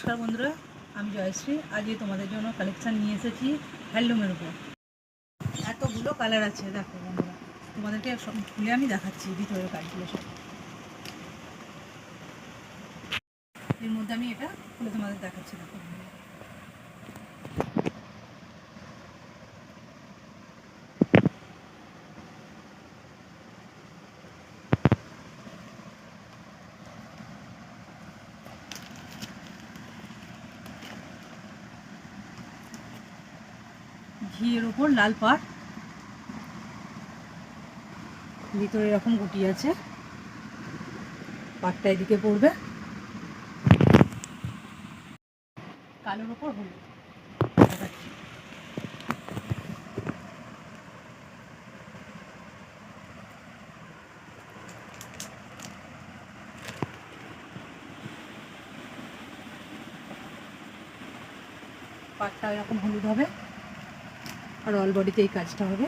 নমস্কার বন্ধুরা, আমি জয়শ্রী। আজকে তোমাদের জন্য কালেকশান নিয়ে এসেছি হ্যান্ডলুমের উপর। এতগুলো কালার আছে, দেখো বন্ধুরা। তোমাদেরকে সব খুলে আমি দেখাচ্ছি ভিতরের কাজগুলো সব। এর মধ্যে আমি এটা খুলে তোমাদের দেখাচ্ছি, দেখো ঘিয়ের ওপর লাল পাড় ভিতরে এরকম গুটি আছে। পাটটা এদিকে পড়বে। কালোর ওপর হলুদ। পাটটা এরকম হলুদ হবে। আর অল বডিতে এই কাজটা হবে।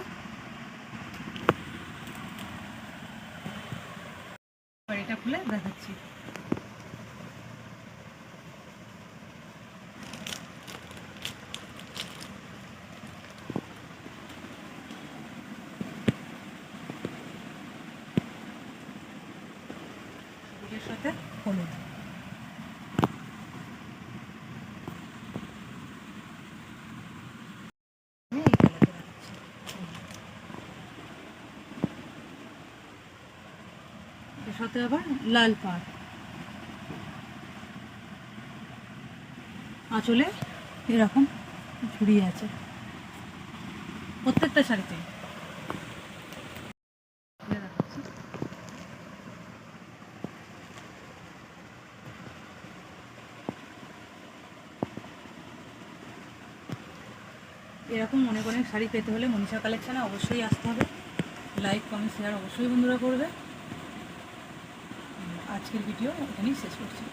এটা খুলে দেখাচ্ছি। সাথে হলুদ আমি এই কালারটা দেখাচ্ছি এর সাথে আবার লাল পাড় আঁচলে এরকম ঝুড়িয়ে আছে। প্রত্যেকটা শাড়িতে। এরকম অনেক অনেক শাড়ি পেতে হলে মনীষা কালেকশানে অবশ্যই আসতে হবে। লাইক কমেন্ট শেয়ার অবশ্যই বন্ধুরা করবে। আজকের ভিডিও এখানেই শেষ করছি।